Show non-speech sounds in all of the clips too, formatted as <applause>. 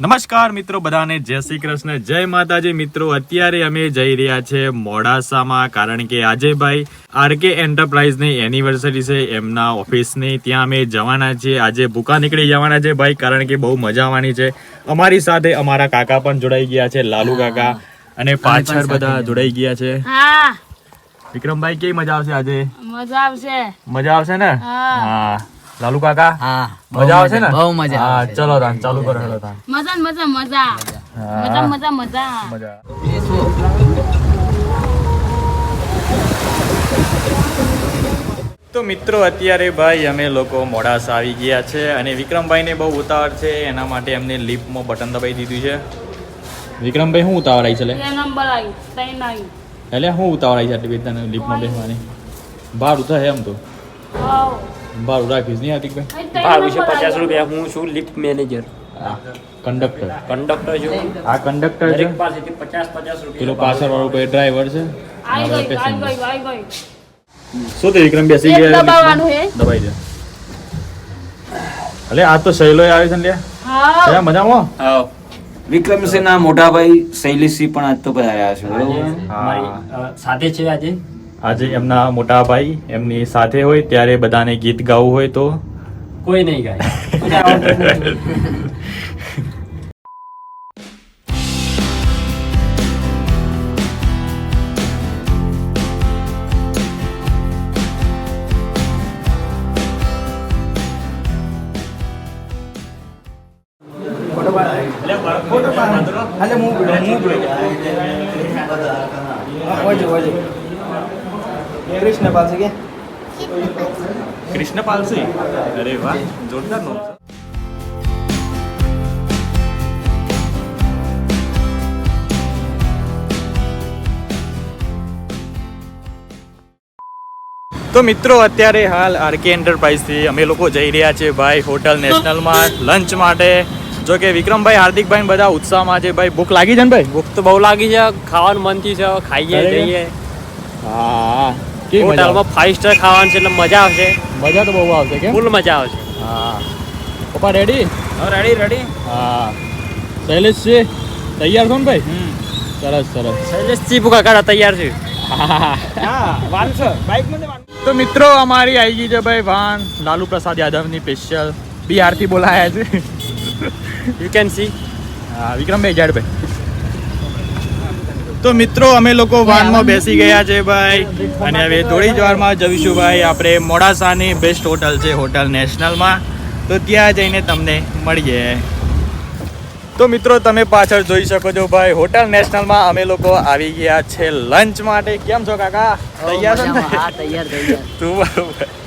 નમસ્કાર મિત્રો બધાને જય શ્રી કૃષ્ણ જય માતાજી. મિત્રો અત્યારે અમે જઈ રહ્યા છે મોડાસામાં કારણ કે આજે ભાઈ આરકે એન્ટરપ્રાઇઝની એનિવર્સરી છે એમના ઓફિસની. ત્યાં અમે જવાના છીએ. આજે ભૂકા નીકળી જવાના છે ભાઈ કારણ કે બહુ મજા આવવાની છે. અમારી સાથે અમારા કાકા પણ જોડાઈ ગયા છે લાલુ કાકા અને પાછળ બધા જોડાઈ ગયા છે. વિક્રમભાઈ કેવી મજા આવશે આજે? મજા આવશે. મજા આવશે ને? હા. હા લાલુ કાકા હા મજા આવશે ને? બહુ મજા હા ચલો તાન ચાલુ કરો હેલો તાન. મજા મજા મજા. મજા મજા મજા. મજા. તો મિત્રો અત્યારે ભાઈ અમે લોકો મોડાસા આવી ગયા છે અને વિક્રમભાઈને બહુ ઉતાવળ છે એના માટે એમને લિફ્ટમાં બટન દબાઈ દીધું છે. વિક્રમભાઈ શું ઉતાવળ આવી છે લે? બે નંબર આવી ત્રણ આવી. એટલે શું ઉતાવળ આવી છે આટલી બધી તને લિફ્ટમાં બેસવાની? ભાડું થાય એમ તો. ભાડું રાખીશ નહીં હાર્દિકભાઈ? ભાડું છે પચાસ રૂપિયા. હું છું લિફ્ટ મેનેજર. હા કંડક્ટર. કંડક્ટર છું. આ કંડક્ટર છે? પાસેથી પચાસ પચાસ પેલો પાછળ વાળો કોઈ ડ્રાઈવર છે? શું તે વિક્રમ બેસી ગયા દબાવવાનું હે. દબાઈ દે. અલે આ તો શૈલો આવે છે ને લે હા મજામાં વિક્રમસિંહના મોટા ભાઈ શૈલેષસિંહ પણ આજ તો પધાર્યા છે બરોબર? સાથે છે આજે. આજે એમના મોટા ભાઈ એમની સાથે હોય ત્યારે બધાને ગીત ગાવું હોય તો? કોઈ નહીં ગાય. કોઈને આવડતું નથી. કૃષ્ણ પાસે કે કૃષ્ણ પાલસી અરે વાહ જોરદાર નો તો મિત્રો અત્યારે હાલ આરકે એન્ટરપ્રાઇઝથી અમે લોકો જઈ રહ્યા છે ભાઈ હોટલ નેશનલમાં લંચ માટે. જો કે વિક્રમભાઈ હાર્દિકભાઈ બધા ઉત્સાહમાં છે. ભાઈ ભૂખ લાગી છે ને ભાઈ? ભૂખ તો બહુ લાગી છે. ખાવાનું મનથી છે. ખાઈએ જઈએ. હા. હોટલમાં ફાઈવ સ્ટાર ખાવાનું છે એટલે મજા આવશે? મજા તો બહુ આવશે કેમ? ફૂલ મજા આવશે. હા. પપ્પા રેડી રેડી રેડી હા. શૈલેષ છે? તૈયાર છો ને ભાઈ? સરસ સરસ. શૈલેષજી ભૂખા કાઢા તૈયાર છે. તો મિત્રો અમારી આવી ગઈ છે ભાઈ વાન લાલુ પ્રસાદ યાદવની સ્પેશિયલ બિહારથી બોલાયા છે. યુ કેન સી હા વિક્રમભાઈ જાડ ભાઈ તો મિત્રો અમે લોકો વાનમાં બેસી ગયા છે ભાઈ. અને હવે થોડી જ વારમાં જઈશું ભાઈ. આપણે મોડાસાની બેસ્ટ હોટલ છે હોટલ નેશનલમાં તો ત્યાં જઈને તમને મળીએ. તો મિત્રો તમે પાછળ જોઈ શકો છો ભાઈ હોટલ નેશનલમાં અમે લોકો આવી ગયા છે લંચ માટે. કેમ છો કાકા? તૈયાર. તું બરોબર.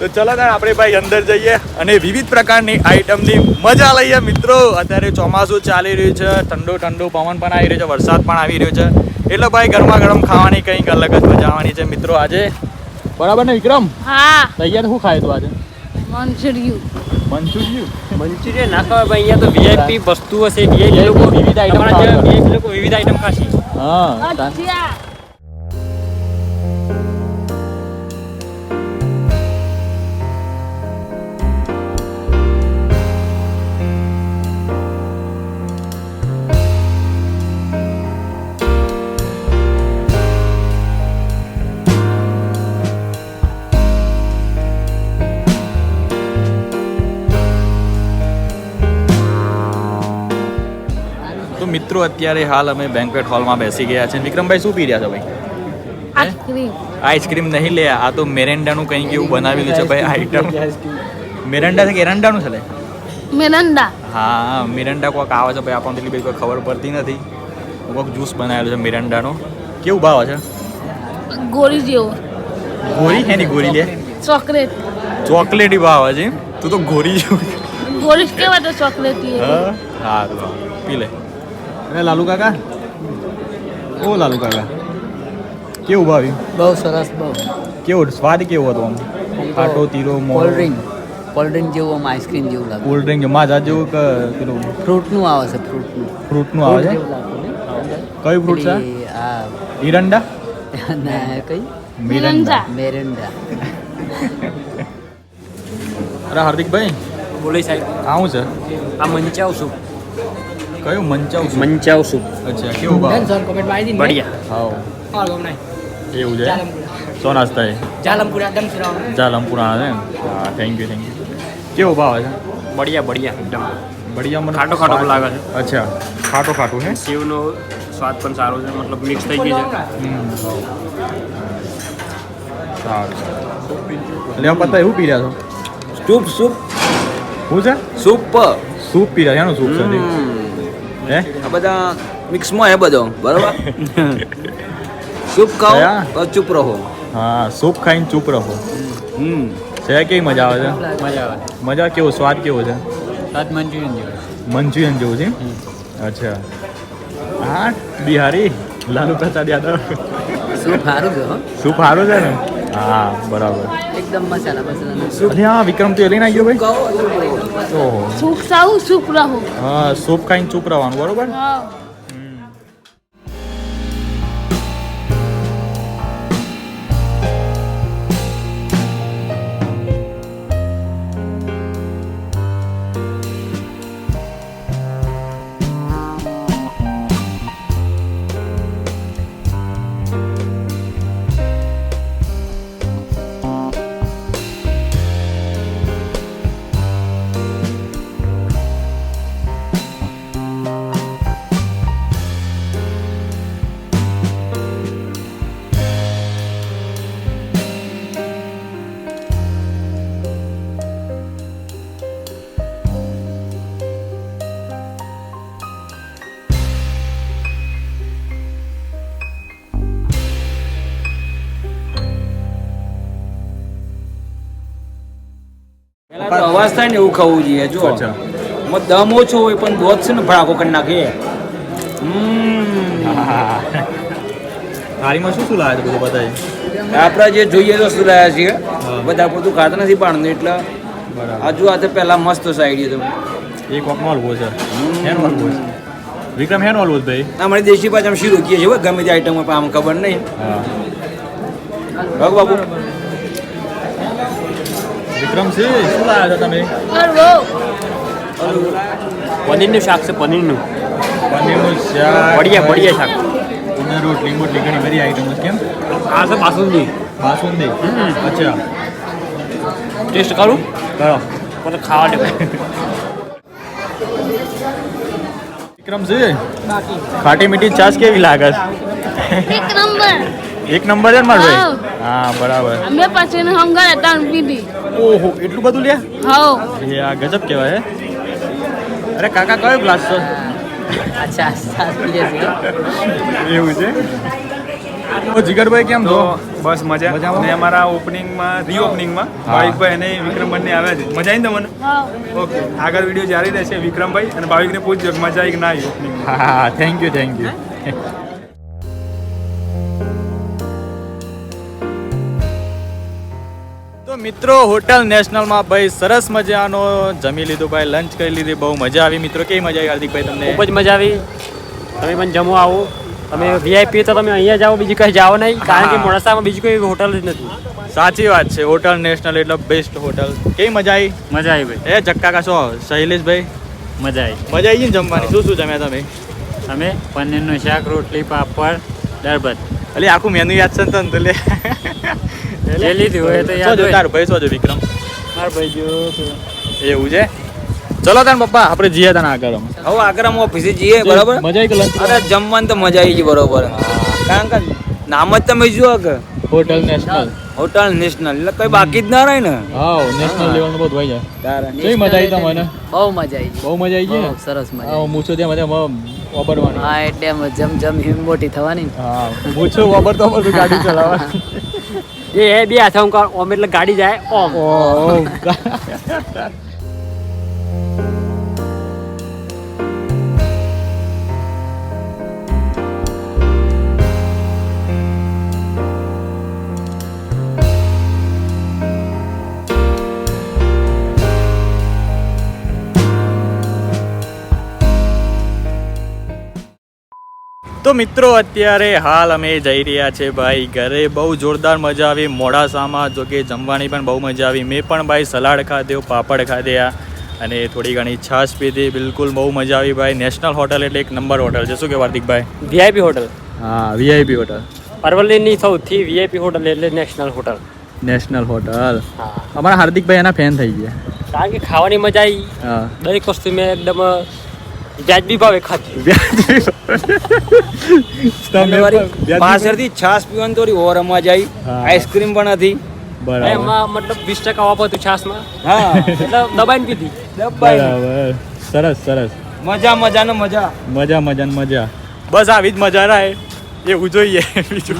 તો ચલો ને આપણે ભાઈ અંદર જઈએ અને વિવિધ પ્રકારની આઈટમની મજા લઈએ. મિત્રો અત્યારે ચોમાસું ચાલી રહ્યું છે ઠંડો ઠંડો પવન પણ આવી રહ્યો છે વરસાદ પણ આવી રહ્યો છે. એટલે ભાઈ ગરમા ગરમ ખાવાની કંઈક અલગ જ મજા આવવાની છે. મિત્રો આજે બરાબર ને વિક્રમ? હા. તૈયાર શું ખાય તું આજે? મંચુરિયન. મંચુરિયન? મંચુરિયન ના ખવાય ભાઈ અહીંયા તો વીઆઈપી વસ્તુ હશે વીઆઈપી લોકો વિવિધ આઈટમ ખાવા. વિવિધ આઈટમ ખાશે. હા તો મિત્રો અત્યારે હાલ અમે બેન્ક્વેટ હોલમાં બેસી ગયા છે વિક્રમભાઈ શું પી રહ્યા છો ભાઈ? આઈસ્ક્રીમ આઈસ્ક્રીમ નહીં લે આ તો મેરેન્ડાનું કંઈક એવું બનાવેલું છે ભાઈ આઈટમ મેરેન્ડા છે કે એરંડાનું છે લે? મેરંડા. હા મિરંડા કોક આવે છે ભાઈ આપણને એટલી બધી કોઈ ખબર પડતી નથી. કોક જ્યુસ બનાવેલો છે મિરંડાનો. કેવું ભાવ છે? ગોળી જેવો. ગોરી એની ગોરી લે? ચોકલેટ. ચોકલેટી ભાવ છે. તું તો ગોરી જેવું ગોરી કેવા તો ચોકલેટી હા? હા, પી લે. અરે લાલુ કાકા? ઓ લાલુ કાકા. કેવું ભાવ્યું બહુ સરસ બહુ. કેવો સ્વાદ કેવો હતો આમ? ખાટો તીરો કોલ્ડ ડ્રિંક કોલ્ડ ડ્રિંક જેવું આમ આઈસ્ક્રીમ જેવું લાગે. કોલ્ડ ડ્રિંક માજા જેવું કે પેલું? ફ્રૂટનું આવે છે ફ્રૂટનું ફ્રૂટનું આવે છે? કયું ફ્રૂટ છે? આ ઈરંડા <laughs> ના કઈ? મેરંડા. મેરંડા. અરે હાર્દિકભાઈ? બોલી સાહેબ. આવું છે? આ મંચાવ છું. કયું મંચાવ મંચાવ સૂપ અચ્છા કેવું ભાવ? બઢિયા. નહીં એવું છે? સો નાસ્તા છે? જાલમપુરા ને હા થેન્ક યુ થેન્ક યુ કેવો ભાવ છે? બઢિયા બઢિયા એકદમ. બઢિયા મને ખાટો ખાટો લાગે છે. અચ્છા ખાટો ખાટું હે સેવનો સ્વાદ પણ સારો છે મતલબ મિક્સ થઈ ગઈ છે. સારું એટલે આમ પતા એવું પી રહ્યા છો? Soup soup. શું છે? સૂપ. સૂપ પી રહ્યા છે એનું સૂપ છે. હે? આ બધા મિક્સમાં હે બધો બરોબર? સૂપ ખાઓ ચૂપ રહો. હા સૂપ ખાઈને ચૂપ રહો. હમ. છે કેવી મજા આવે છે? મજા આવે. મજા કેવો સ્વાદ કેવો છે? સ્વાદ મંચુરિયન જેવું મંચુરિયન જેવો છે અચ્છા. હા બિહારી લાલુ પ્રસાદ યાદવ. સૂપ સારું છે સૂપ સારું છે ને? હા બરાબર. એકદમ મસાલા મસાલા. અરે હા વિક્રમ તો એ લઈને આવ્યો ભાઈ? ઓહો. સુખ સાવ સુખ રહો. હા સૂપ ખાઈને ચૂપ રહેવાનું બરોબર? હા. પેલા થાય ને એવું ખાવું જોઈએ જો. દમ ઓછો હોય પણ દોધ છે ને ભડાકો કરી નાખે હમ. <laughs> થાળીમાં શું શું લાવ્યા બધું બધા આપણે જે જોઈએ તો શું લાવ્યા છીએ બધા બધું ખાતા નથી પાડતું એટલે આ તો પહેલા મસ્ત સાઈડ તમે એક વખત હલવો છે. હેન હલવો છે. વિક્રમ હેન હલવો ભાઈ? અમારે દેશી પાછા શી રોકીએ છીએ ગમે તે આઈટમ પણ આમ ખબર નહીં. ભગ બાબુ વિક્રમ છે શું લાવ્યા છો તમે? પનીરનું શાક છે પનીરનું. પનીરનું શાક. બઢિયા બઢિયા શાક. પનીર રોટ લીંબુ ઘણી બધી આઈટમ કેમ? આ છે બાસુંદી. બાસુંદી? અચ્છા. ટેસ્ટ કરું. કરો. પોતે ખાવા દે. વિક્રમ છે ખાટી મીઠી છાશ કેવી લાગે? છે? એક નંબર. એક નંબર છે ને મારો હા. ભાઈ? હા. બરાબર. અમે પછી ઘરે હતા પીધી. ઓહો એટલું બધું લે હા એ આ ગજબ કહેવાય હે? અરે કાકા કયો ગ્લાસ છે? અચ્છા સાત પીએ છે એવું છે? તો જીગરભાઈ કેમ છો? બસ મજા? ને અમારા ઓપનિંગમાં રીઓપનિંગમાં. ભાવિકભાઈ અને વિક્રમ બંને આવ્યા છે. મજા આવી ને તમને? ઓકે. આગળ વીડિયો જારી રહેશે વિક્રમભાઈ અને ભાવિકને પૂછજો મજા આવી કે ના આવી ઓપનિંગ હા થેન્ક યુ થેન્ક યુ મિત્રો હોટલ નેશનલમાં ભાઈ સરસ મજાનો જમી લીધું ભાઈ લંચ કરી લીધી બહુ મજા આવી. મિત્રો કેવી મજા આવી હાર્દિકભાઈ તમને? ખૂબ જ મજા આવી. તમે પણ જમો આવો. તમે વીઆઈપી તો તમે અહીંયા જાઓ બીજી કઈ જાઓ નહીં કારણ કે. મોડાસામાં બીજી કોઈ હોટલ જ નથી. સાચી વાત છે હોટલ નેશનલ એટલે બેસ્ટ હોટલ. કેવી મજા આવી? મજા આવી ભાઈ. એ ચક્કા કાશો શૈલેષભાઈ? મજા આવી. મજા આવી ને જમવાની? શું શું જમ્યા તમે? અમે પનીરનું શાક રોટલી પાપડ દરબત એટલે આખું મેનુ યાદ છે ને તને તો જે લીધું હોય તો યાદ હોય. તારો ભાઈ સોજો વિક્રમ? મારો ભાઈ જો એવું છે? ચલો તાન પપ્પા આપણે જઈએ તાન આગળ. હવે આગળ ઓફિસે જઈએ બરાબર? મજા આવી કે અરે જમવાનું તો મજા આવી ગઈ બરોબર. કારણ કે નામ જ તમે જુઓ કે. Hotel national. હોટલ નેશનલ એટલે કઈ બાકી જ ના રહે ને. હા નેશનલ લેવલનું બધું જાય તારે કઈ મજા આવી તમને? બહુ મજા આવી બહુ મજા આવી ગઈ સરસ મજા હા આવી. મૂછો ત્યાં બધા વાપરવાની. હા એટલે જમ જમ હિમ મોટી થવાની. હા મૂછો વાપરતો વાપરતો ગાડી ચલાવવા એ બે હાથે ઓમ એટલે ગાડી જાય ઓમ. <laughs> <laughs> તો મિત્રો અત્યારે હાલ અમે જઈ રહ્યા છે ભાઈ ઘરે. બહુ જોરદાર મજા આવી. મોડાસામાં જો કે જમવાની પણ બહુ મજા આવી. મેં પણ ભાઈ સલાડ ખાધ્યો પાપડ ખાધ્યા અને થોડી ઘણી છાશ પીધી. બિલકુલ બહુ મજા આવી ભાઈ. નેશનલ હોટલ એટલે એક નંબર હોટલ છે. શું કે હાર્દિકભાઈ વીઆઈપી હોટલ. હા વીઆઈપી હોટલ. અરવલ્લીની સૌથી વીઆઈપી હોટલ એટલે નેશનલ હોટલ. National hotel. હા. અમારા હાર્દિકભાઈ એના ફેન થઈ ગયા. કારણ કે ખાવાની મજા આવી દરેક વસ્તુ મેં એકદમ વ્યાજબી ભાવે ખાધી. પાછળથી છાશ પીવાની થોડી ઓર આવી. હા. આઈસ્ક્રીમ પણ હતી. બરાબર. એમાં મતલબ વીસ ટકા ઓફ હતું છાસમાં હા. એટલે દબાઈને પીધી. બરાબર. સરસ સરસ. મજા મજા ને મજા. મજા મજા ને મજા. બસ આવી જ મજા રહે એવું જોઈએ. બીજું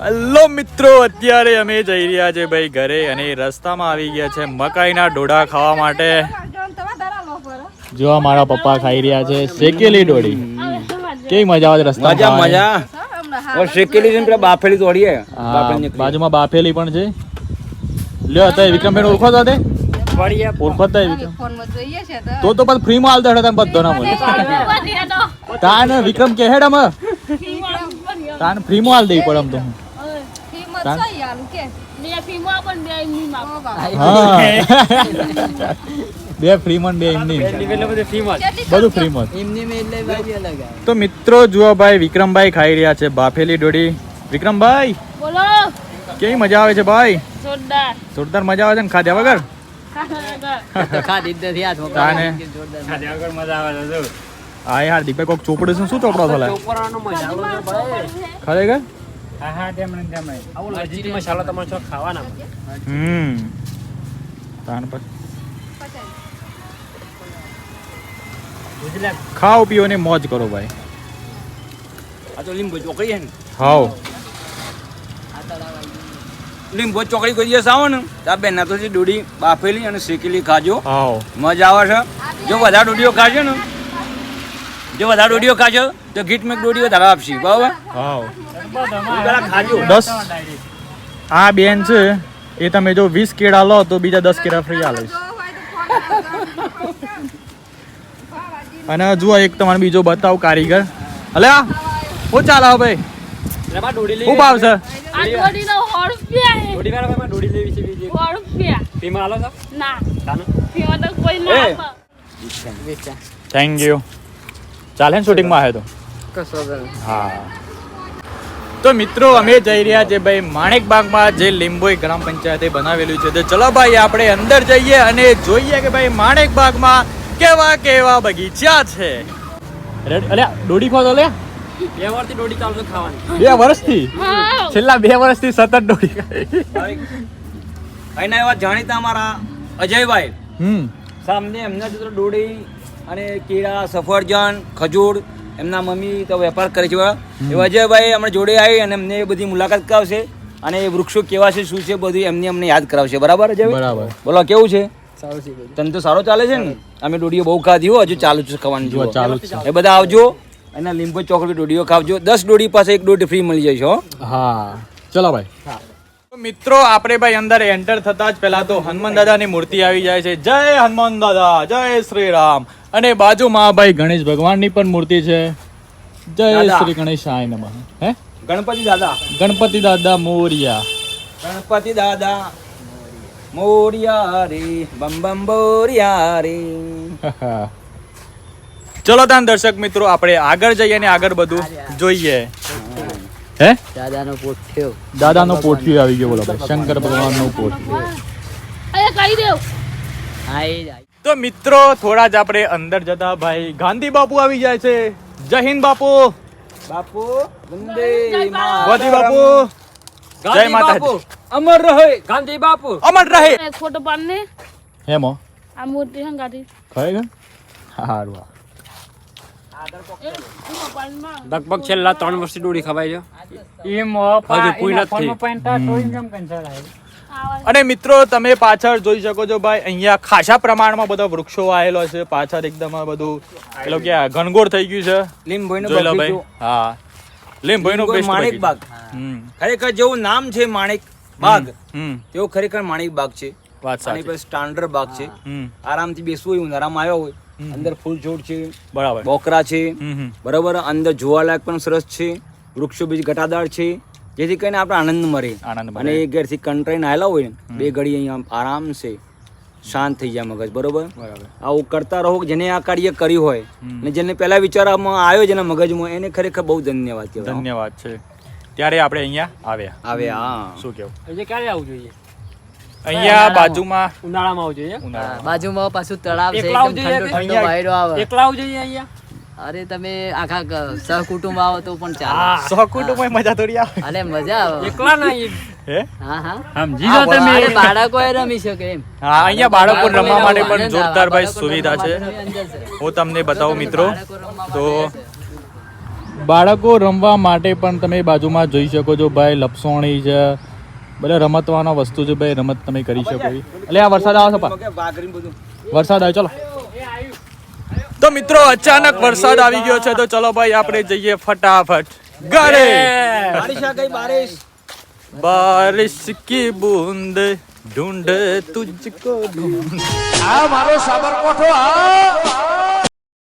હલો મિત્રો અત્યારે અમે જઈ રહ્યા છે ભાઈ ઘરે અને રસ્તામાં આવી ગયા છે મકાઈના ડોડા ખાવા માટે. જો મારા પપ્પા ખાઈ રહ્યા છે શેકેલી ડોડી કેવી મજા આવે રસ્તા મજા? મજા. શેકેલી છે પેલા બાફેલી નીકળી. બાજુમાં બાફેલી પણ છે. લ્યો અત્યારે વિક્રમભાઈ ઓળખો છો તે? તા વિક્રમ. તો. તો પછી ફ્રીમાં હાલતા હતા બધો ના મળે તાન વિક્રમ કે હેડ અમે તાન ફ્રીમાં હાલ દેવી પડે આમ તો. હા ફ્રીમાં <laughs> <laughs> બધું ફ્રીમાં બે એમની બધું આવે. તો મિત્રો જુઓ ભાઈ વિક્રમભાઈ ખાઈ રહ્યા છે બાફેલી ડોડી. વિક્રમભાઈ બોલો. કેવી મજા આવે છે ભાઈ? જોરદાર. જોરદાર મજા આવે છે ને? ખાધ્યા વગર? હા યાર દીપક કોક ચોપડે શું ચોપડો થલા. ખરેખર? આવો લજીજ તમારે ખાવાના. હમ. તાન પર. ખાઓ પીઓ ને મોજ કરો ભાઈ. આ તો લીંબુ ચોકડી છે ને. ખાઓ લીંબુ ચોકડી કોઈ દિવસ આવો ને તો આ ના તો ડોડી બાફેલી અને શેકેલી ખાજો. ખાઓ મજા આવે છે. જો વધારે ડોડીઓ ખાજો ને જો વધારે ડોડીઓ ખાજો તો ગીટ મેક ડોડી વધારે આપશે બરાબર? ખાઓ ખાજો. દસ. આ બેન છે એ તમે જો વીસ કેળા લો તો બીજા દસ કેળા ફ્રી આલે અને જુઓ એક તમારે બીજો બતાવ કારીગર. હલે હું શું ચાલે ભાઈ શું ભાવ છે થેન્ક યુ ચાલે ને શૂટિંગમાં આવે તો? હા. તો મિત્રો અમે જઈ રહ્યા છે ભાઈ માણેક બાગમાં જે લીંબોઈ ગ્રામ પંચાયતે બનાવેલું છે. તો ચલો ભાઈ આપણે અંદર જઈએ અને જોઈએ કે ભાઈ માણેક બાગમાં કેવા કેવા બગીચા છે? અલ્યા ડોડી ખો તો લે. બે વારથી દોડી ચાલુ ખાવાની. બે વર્ષથી? છેલ્લા બે વર્ષથી સતત ડોડી. ખાઈ એવા જાણીતા અમારા અજયભાઈ. હમ. સામને એમના જો દોડી અને કેળા સફરજન ખજૂર એમના મમ્મી તો વેપાર કરે છે એવા અજયભાઈ હમણાં જોડે આવી અને એમને એ બધી મુલાકાત કરાવશે અને એ વૃક્ષો કેવા છે શું છે બધું એમને અમને યાદ કરાવશે. બરાબર અજય બરાબર. બોલો કેવું છે? સારું છે તને તો સારો ચાલે છે ને? અમે ડોડીઓ બહુ ખાધી હો હજુ ચાલુ છે ખાવાનું જુઓ. ચાલુ છે. એ બધા આવજો. અને લીંબુ ચોકડી ડોડીઓ ખાવજો. દસ ડોડી પાસે એક ડોડી ફ્રી મળી જાય છે હો. હા. ચલો ભાઈ. તો મિત્રો આપણે ભાઈ અંદર એન્ટર થતા જ પહેલા તો હનુમાન દાદાની મૂર્તિ આવી જાય છે. જય હનુમાન દાદા જય શ્રી રામ. અને બાજુમાં ભાઈ ગણેશ ભગવાનની પણ મૂર્તિ છે. જય શ્રી શ્રી ગણેશાય નમઃ. હે? ગણપતિ દાદા. ગણપતિ દાદા મોરિયા. ગણપતિ દાદા. મોરિયા રે બમ બમ બોરિયા રે <laughs> ચલો તાન દર્શક મિત્રો આપણે આગળ જઈએ ને આગળ બધું જોઈએ. હે? દાદાનો પોઠિયો દાદાનો પોઠિયો આવી ગયો બોલો શંકર ભગવાનનો. પોઠિયો અરે કહી દેવ. આઈ તો મિત્રો થોડા જ આપણે અંદર જતા ભાઈ. ગાંધી બાપુ આવી જાય છે. જય હિન્દ બાપુ. બાપુ વંદે માતરમ. બાપુ. જય માતા અમર રહે ગાંધી બાપુ. અમર રહે. ફોટો પાડને? હેમો. આ મૂર્તિ હંગાતી. ખરેખર હારું હા. લગભગ છેલ્લા ત્રણ વર્ષથી ડોડી ખવાય છે. હજુ પૂરી નથી. અને મિત્રો તમે પાછળ જોઈ શકો છો ભાઈ અહીંયા ખાસા પ્રમાણમાં બધા વૃક્ષો આવેલો છે. પાછળ એકદમ આ બધું એટલે કે ઘનઘોર થઈ ગયું છે. લીમભાઈ ભાઈ. હા. લીમભાઈ નું માણેક બાગ. ખરેખર જેવું નામ છે માણેક બાગ હમ. તેવું ખરેખર માણેક બાગ છે. આની સાચી. સ્ટાન્ડર્ડ બાગ છે. આરામથી બેસવું હોય ઉનાળામાં આવ્યો હોય અંદર ફૂલ છોડ છે બરાબર. બોકરા છે બરાબર અંદર જોવાલાયક પણ સરસ છે વૃક્ષો બીજ ઘટાદાર છે જેથી કરીને આપણે આનંદ મળે. અને એક એ ઘરથી કંટ્રાઈને આવેલા હોય ને બે ઘડી અહીંયા આરામ છે શાંત થઈ જાય મગજ બરોબર? આવું કરતા રહો જેને આ કાર્ય કર્યું હોય અને જેને પહેલા વિચારમાં આવ્યો જેના મગજમાં એને ખરેખર બહુ ધન્યવાદ ધન્યવાદ છે. ત્યારે આપણે અહીંયા આવ્યા. આવે હા. શું કેવું? એટલે ક્યારે આવવું જોઈએ? અહીંયા બાજુમાં ઉનાળામાં આવવું જોઈએ? ઉનાળામાં. બાજુમાં પાછું તળાવ છે એકલા ઠંડો ઠંડો વાયરો આવે. એકલા આવવું જોઈએ અહીંયા? અરે તમે આખા ગ- સહકુટુંબ આવો તો પણ ચાલે. સહકુટુંબ મજા થોડી આવે. અરે મજા આવે. એકલા નહીં હે? હા હા. સમજી હા, અરે બાળકો એ રમી શકે એમ. હા અહીંયા બાળકો રમવા માટે પણ જોરદાર ભાઈ સુવિધા છે. હું તમને બતાવું મિત્રો. તો બાળકો રમવા માટે પણ તમે બાજુમાં જોઈ શકો છો ભાઈ લપસોણી છે બધા રમતવાના વસ્તુ છે ભાઈ રમત તમે કરી શકો એટલે આ વરસાદ આવે છે વરસાદ આવે ચલો. તો મિત્રો અચાનક વરસાદ આવી ગયો છે તો ચલો ભાઈ આપણે જઈએ ફટાફટ. ઘરે. બારિશ કી બૂંદ ઢૂંઢ તુજકો ઢૂંઢ આ મારો સાબરકોઠો આ